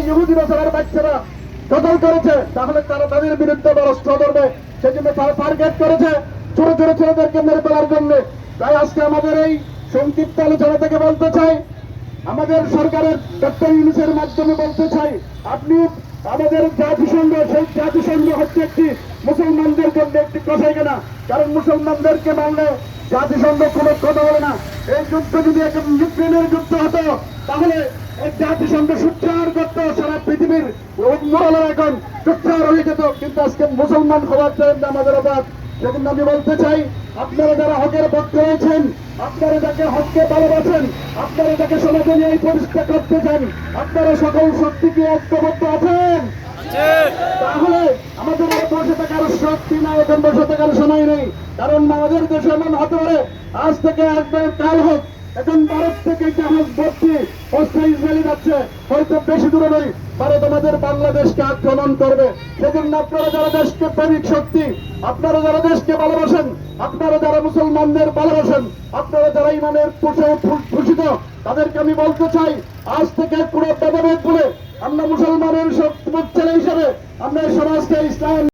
এই ইহুদি বছরের বাচ্চারা কতল করেছে, তাহলে তারা তাদের বিরুদ্ধে ব্যবস্থা করবে সেজন্য তারা টার্গেট করেছে ছোট ছোট ছেলেদেরকে মেরে ফেলার জন্য। তাই আজকে আমাদের এই সংক্ষিপ্ত আলোচনা থেকে বলতে চাই, আমাদের সরকারের ডক্টর ইউনুসের মাধ্যমে বলতে চাই, আপনি আমাদের জাতিসংঘ, সেই জাতিসংঘ হচ্ছে একটি মুসলমানদের জন্য একটি কষাইখানা কারণ মুসলমানদেরকে মানলে জাতিসংঘ কোনো কথা বলে না। এই যুদ্ধ যদি এখন ইউক্রেনের যুদ্ধ হতো, তাহলে এই জাতিসংঘ সারা পৃথিবীর মোরালের এখন সুচ্চার হয়ে যেত। কিন্তু আজকে মুসলমান হওয়ার জন্য আমাদের অবাধ। সেজন্য আমি বলতে চাই, আপনারা যারা হকের পক্ষে রয়েছেন, আপনারা যাকে হককে ভালোবাসেন, আপনারা যাকে সমাজে নিয়ে পরিষ্কার করতে চান, আপনারা সকল শক্তি কি ঐক্যবদ্ধ আছেন? তাহলে আমাদের বসে থাকার শক্তি নাই, এখন বসে থাকার সময় নেই। কারণ আমাদের দেশে এমন হতে পারে, আজ থেকে একবার কাল হোক এখন ভারত থেকে জাহাজ ভর্তি অস্ত্র ইসরায়েলি যাচ্ছে। হয়তো বেশি দূরে নেই ভারত আমাদের বাংলাদেশকে আক্রমণ করবে। সেজন্য আপনারা যারা দেশকে প্রেমিক শক্তি, আপনারা যারা দেশকে ভালোবাসেন, আপনারা যারা মুসলমানদের ভালোবাসেন, আপনারা যারা ইমানের পুষে ভূষিত, তাদেরকে আমি বলতে চাই, আজ থেকে পুরো ভেদাভেদ বলে আমরা মুসলমানের সব ছেলে হিসেবে আমরা সমাজকে ইসলাম